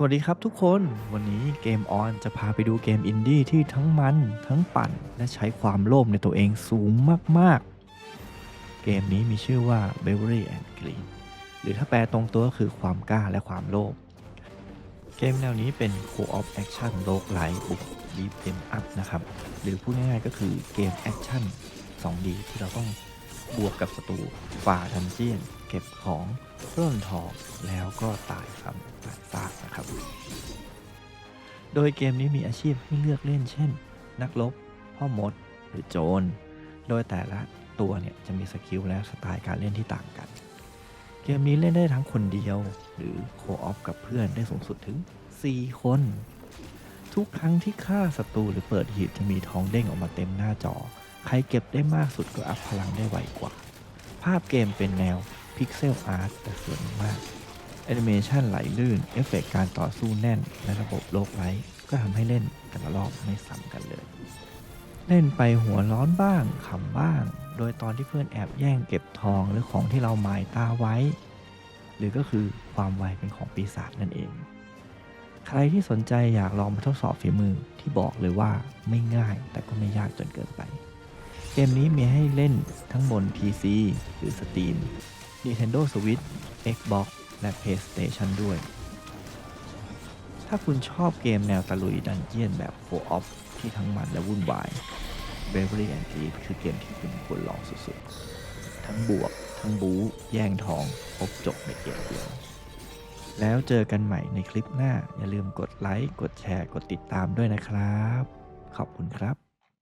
สวัสดีครับทุกคนวันนี้เกมออนจะพาไปดูเกมอินดี้ที่ทั้งมัน ทั้งปั่น และใช้ความโลภในตัวเองสูงมาก ๆ เกมนี้มีชื่อว่า Bravery and Greed หรือถ้าแปลตรงตัวก็คือความกล้าและความโลภเกมแนวนี้เป็น Co-op Action โลกไลท์บุกดีเต็มอัพนะครับ หรือพูดง่ายๆก็คือเกมแอคชั่น 2D ที่เราต้อง บวกกับศัตรูฝ่าดันเจียน เก็บของเพิ่มทองแล้วก็ตายซ้ำตายซากนะครับ โดยเกมนี้มีอาชีพให้เลือกเล่นเช่น นักรบพ่อมดหรือโจร โดยแต่ละตัวเนี่ยจะมีสกิลและสไตล์การเล่นที่ต่างกัน เกมนี้เล่นได้ทั้งคนเดียวหรือโคออฟกับเพื่อนได้สูงสุดถึง 4 คน ทุกครั้งที่ฆ่าศัตรูหรือเปิดหีบจะมีทองเด้งออกมาเต็มหน้าจอ ใครเก็บได้มากสุดก็อัพพลังได้ไวกว่า ภาพเกมเป็นแนวพิกเซลอาร์ตแต่สวยมากแอนิเมชันไหลลื่น เอฟเฟกต์การต่อสู้แน่น และระบบโลกไร้ก็ทำให้เล่นแต่ละรอบไม่ซ้ำกันเลย เล่นไปหัวร้อนบ้างขำบ้าง โดยตอนที่เพื่อนแอบแย่งเก็บทองหรือของที่เราหมายตาไว้ หรือก็คือความไวเป็นของปีศาจนั่นเอง ใครที่สนใจอยากลองมาทดสอบฝีมือที่บอกเลยว่าไม่ง่ายแต่ก็ไม่ยากจนเกินไป เกมนี้มีให้เล่นทั้งบน PC หรือ Steam Nintendo Switch Xbox และ PlayStation ด้วย ถ้าคุณชอบเกมแนวตะลุยดันเจียนแบบโคออฟที่ทั้งมันและวุ่นวาย Bravery and Greed คือเกมที่คุณควรลองสุดๆ ทั้งบวก ทั้งบู๊ แย่งทอง ครบจบในเกมเดียว แล้วเจอกันใหม่ในคลิปหน้า อย่าลืมกดไลค์ กดแชร์ กดติดตามด้วยนะครับ ขอบคุณครับ